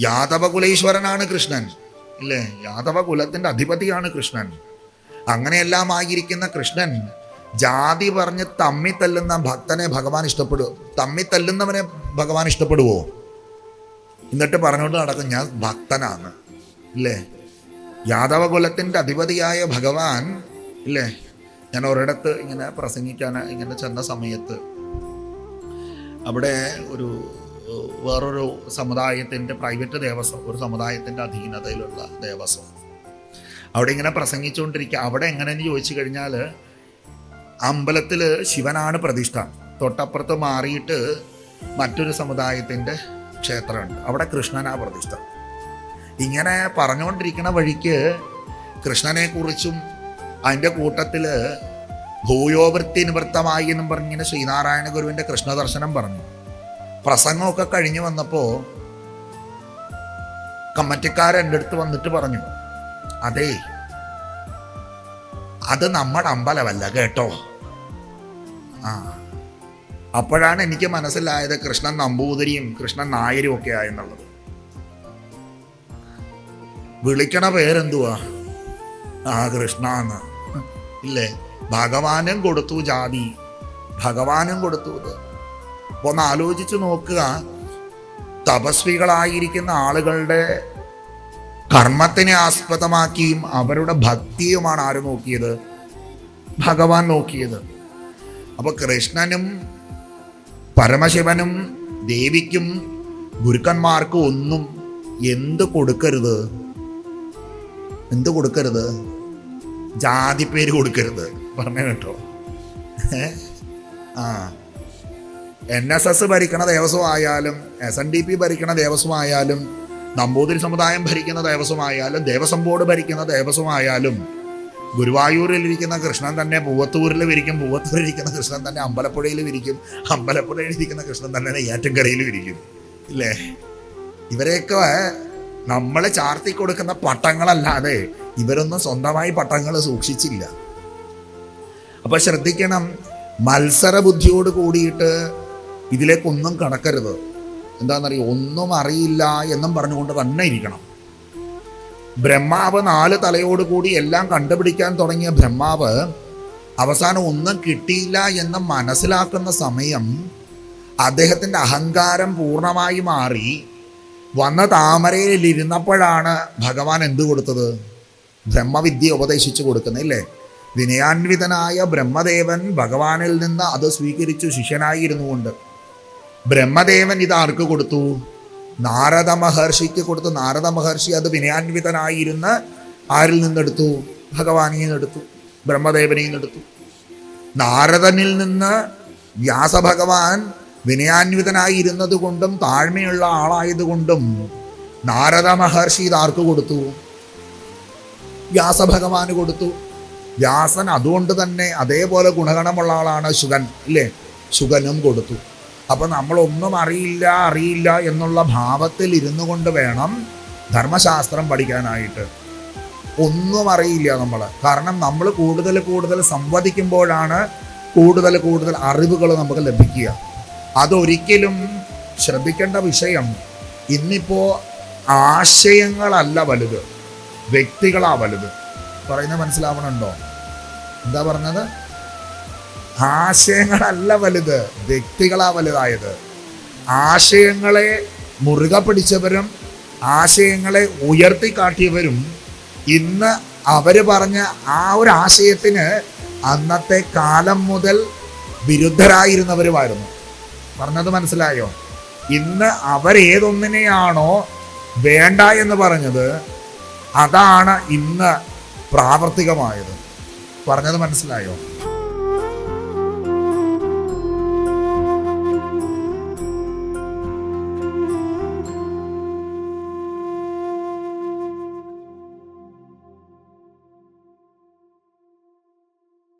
യാദവ കുലേശ്വരനാണ് കൃഷ്ണൻ. ഇല്ലേ? യാദവ കുലത്തിന്റെ അധിപതിയാണ് കൃഷ്ണൻ. അങ്ങനെയെല്ലാം ആയിരിക്കുന്ന കൃഷ്ണൻ ജാതി പറഞ്ഞ് തമ്മി തല്ലുന്ന ഭക്തനെ ഭഗവാൻ ഇഷ്ടപ്പെടുക തമ്മി തല്ലുന്നവനെ ഭഗവാൻ ഇഷ്ടപ്പെടുവോ? എന്നിട്ട് പറഞ്ഞുകൊണ്ട് നടക്കും ഞാൻ ഭക്തനാണ്. ഇല്ലേ? യാദവ കുലത്തിന്റെ അധിപതിയായ ഭഗവാൻ ഇല്ലേ? ഞാൻ ഒരിടത്ത് ഇങ്ങനെ പ്രസംഗിക്കാൻ ഇങ്ങനെ ചെന്ന സമയത്ത് അവിടെ ഒരു വേറൊരു സമുദായത്തിന്റെ പ്രൈവറ്റ് ദേവസ്വം ഒരു സമുദായത്തിന്റെ അധീനതയിലുള്ള ദേവസ്വം. അവിടെ ഇങ്ങനെ പ്രസംഗിച്ചുകൊണ്ടിരിക്കുക അവിടെ എങ്ങനെയെന്ന് ചോദിച്ചു കഴിഞ്ഞാൽ അമ്പലത്തിൽ ശിവനാണ് പ്രതിഷ്ഠ. തൊട്ടപ്പുറത്ത് മാറിയിട്ട് മറ്റൊരു സമുദായത്തിന്റെ ക്ഷേത്രമുണ്ട്. അവിടെ കൃഷ്ണനാ പ്രതിഷ്ഠ. ഇങ്ങനെ പറഞ്ഞുകൊണ്ടിരിക്കുന്ന വഴിക്ക് കൃഷ്ണനെക്കുറിച്ചും അതിന്റെ കൂട്ടത്തിൽ ഭൂയോവൃത്തി നിവൃത്തമായി എന്നും പറഞ്ഞിങ്ങനെ ശ്രീനാരായണ ഗുരുവിന്റെ കൃഷ്ണദർശനം പറഞ്ഞു. പ്രസംഗമൊക്കെ കഴിഞ്ഞു വന്നപ്പോൾ കമ്മറ്റിക്കാരൻ എന്റെ അടുത്ത് വന്നിട്ട് പറഞ്ഞു അതേ അത് നമ്മുടെ അമ്പലമല്ല കേട്ടോ. ആ അപ്പോഴാണ് എനിക്ക് മനസ്സിലായത് കൃഷ്ണൻ നമ്പൂതിരിയും കൃഷ്ണൻ നായരും ഒക്കെ ആയെന്നുള്ളത് വിളിക്കണ പേരെന്തുവാ? ആ കൃഷ്ണ എന്ന് ഇല്ലേ? ഭഗവാനും കൊടുത്തു ജാതി. ഭഗവാനും കൊടുത്തു അപ്പൊ ഒന്ന് ആലോചിച്ച് നോക്കുക. തപസ്വികളായിരിക്കുന്ന ആളുകളുടെ കർമ്മത്തിനെ ആസ്പദമാക്കിയും അവരുടെ ഭക്തിയുമാണ് ആര് നോക്കിയത്? ഭഗവാൻ നോക്കിയത്. അപ്പോൾ കൃഷ്ണനും പരമശിവനും ദേവിക്കും ഗുരുക്കന്മാർക്കും ഒന്നും എന്ത് കൊടുക്കരുത്? എന്ത് കൊടുക്കരുത്? ജാതി പേര് കൊടുക്കരുത്. പറഞ്ഞു കേട്ടോ. ആ. എൻ എസ് എസ് ഭരിക്കണ ദേവസ്വമായാലും എസ് എൻ ഡി പി ഭരിക്കണ ദേവസ്വമായാലും നമ്പൂതിരി സമുദായം ഭരിക്കുന്ന ദേവസ്വമായാലും ദേവസ്വം ബോർഡ് ഭരിക്കുന്ന ദേവസ്വമായാലും ഗുരുവായൂരിൽ ഇരിക്കുന്ന കൃഷ്ണൻ തന്നെ പൂവത്തൂരിൽ വിരിക്കും പൂവത്തൂരിൽ ഇരിക്കുന്ന കൃഷ്ണൻ തന്നെ അമ്പലപ്പുഴയിൽ വിരിക്കും അമ്പലപ്പുഴയിൽ ഇരിക്കുന്ന കൃഷ്ണൻ തന്നെ നെയ്യാറ്റിൻകരയിൽ വിരിക്കും. ഇല്ലേ? ഇവരെയൊക്കെ നമ്മൾ ചാർത്തി കൊടുക്കുന്ന പട്ടങ്ങളല്ലാതെ ഇവരൊന്നും സ്വന്തമായി പട്ടങ്ങൾ സൂക്ഷിച്ചില്ല. അപ്പൊ ശ്രദ്ധിക്കണം മത്സര ബുദ്ധിയോട് കൂടിയിട്ട് ഇതിലേക്കൊന്നും കടക്കരുത്. എന്താണെന്നറിയോ? ഒന്നും അറിയില്ല എന്നും പറഞ്ഞുകൊണ്ട് തന്നെ ഇരിക്കണം. ബ്രഹ്മാവ് നാല് തലയോട് കൂടി എല്ലാം കണ്ടുപിടിക്കാൻ തുടങ്ങിയ ബ്രഹ്മാവ് അവസാനം ഒന്നും കിട്ടിയില്ല എന്ന് മനസ്സിലാക്കുന്ന സമയം അദ്ദേഹത്തിന്റെ അഹങ്കാരം പൂർണമായി മാറി. വന്ന താമരയിൽ ഇരുന്നപ്പോഴാണ് ഭഗവാൻ എന്തു കൊടുത്തത്? ബ്രഹ്മവിദ്യ ഉപദേശിച്ചു കൊടുക്കുന്നില്ലേ വിനയാൻവിതനായ ബ്രഹ്മദേവൻ ഭഗവാനിൽ നിന്ന് അത് സ്വീകരിച്ചു ശിഷ്യനായിരുന്നു കൊണ്ട് ബ്രഹ്മദേവൻ ഇത് ആർക്ക് കൊടുത്തു? നാരദ മഹർഷിക്ക് കൊടുത്തു. നാരദ മഹർഷി അത് വിനയാൻവിതനായിരുന്ന ആരിൽ നിന്നെടുത്തു? ഭഗവാനിൽ നിന്നെടുത്തു. ബ്രഹ്മദേവനിൽ നിന്നെടുത്തു. നാരദനിൽ നിന്ന് വ്യാസഭഗവാൻ വിനയാന്വിതനായിരുന്നത് കൊണ്ടും താഴ്മയുള്ള ആളായതുകൊണ്ടും നാരദ മഹർഷി ഇത് ആർക്ക് കൊടുത്തു? വ്യാസഭഗവാന് കൊടുത്തു. വ്യാസൻ അതുകൊണ്ട് തന്നെ അതേപോലെ ഗുണഗണമുള്ള ആളാണ് ശുഗൻ അല്ലേ? ശുഗനും കൊടുത്തു. അപ്പൊ നമ്മളൊന്നും അറിയില്ല അറിയില്ല എന്നുള്ള ഭാവത്തിൽ ഇരുന്നു കൊണ്ട് വേണം ധർമ്മശാസ്ത്രം പഠിക്കാനായിട്ട്. ഒന്നും അറിയില്ല നമ്മൾ കാരണം നമ്മൾ കൂടുതൽ കൂടുതൽ സംവദിക്കുമ്പോഴാണ് കൂടുതൽ കൂടുതൽ അറിവുകൾ നമുക്ക് ലഭിക്കുക. അതൊരിക്കലും ശ്രദ്ധിക്കേണ്ട വിഷയം ഇന്നിപ്പോ ആശയങ്ങളല്ല വലുത്. വ്യക്തികളാ വലുത്. പറയുന്നത് മനസ്സിലാവണുണ്ടോ? എന്താ പറഞ്ഞത്? ആശയങ്ങളല്ല വലുത് വ്യക്തികളാ വലുതായത്. ആശയങ്ങളെ മുറുകെ പിടിച്ചവരും ആശയങ്ങളെ ഉയർത്തി കാട്ടിയവരും ഇന്ന് അവർ പറഞ്ഞ ആ ഒരു ആശയത്തിന് അന്നത്തെ കാലം മുതൽ വിരുദ്ധരായിരുന്നവരുമായിരുന്നു. പറഞ്ഞത് മനസ്സിലായോ? ഇന്ന് അവരേതൊന്നിനെയാണോ വേണ്ട എന്ന് പറഞ്ഞത് അതാണ് ഇന്ന് പ്രാവർത്തികമായത്. പറഞ്ഞത് മനസ്സിലായോ?